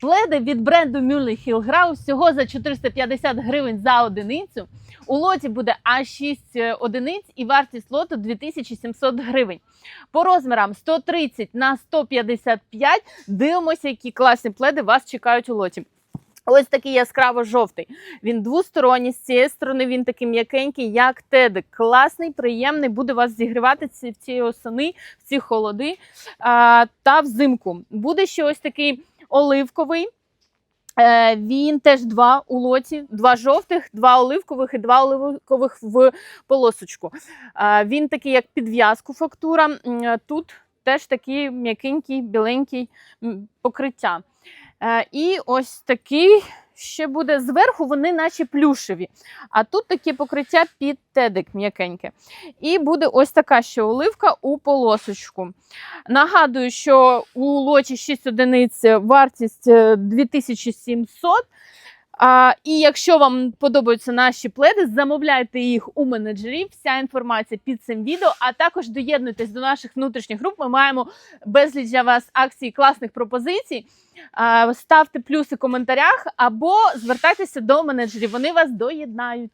Пледи від бренду Мюллі Хілграу всього за 450 гривень за одиницю. У лоті буде аж 6 одиниць і вартість лоту 2700 гривень. По розмірам 130 на 155. Дивимося, які класні пледи вас чекають у лоті. Ось такий яскраво жовтий. Він двосторонній, з цієї сторони він такий м'якенький, як тедик. Класний, приємний, буде вас зігрівати в ці осени, в ці холоди а, та взимку. Буде ще ось такий оливковий. Е, Він теж два у лоті, два жовтих, два оливкових і два оливкових в полосочку. Е, Він такий, як підв'язку фактура. Е, Тут теж такий м'якенький, біленький покриття. І ось такий ще буде зверху, вони наче плюшеві. А тут таке покриття під тедик м'якеньке. І буде ось така ще оливка у полосочку. Нагадую, що у лоті 6 одиниць вартість е, 2700. А, і якщо вам подобаються наші пледи, замовляйте їх у менеджерів. Вся інформація під цим відео. А також доєднуйтесь до наших внутрішніх груп. Ми маємо безліч для вас акцій класних пропозицій. А, ставте плюси в коментарях або звертайтеся до менеджерів. Вони вас доєднають.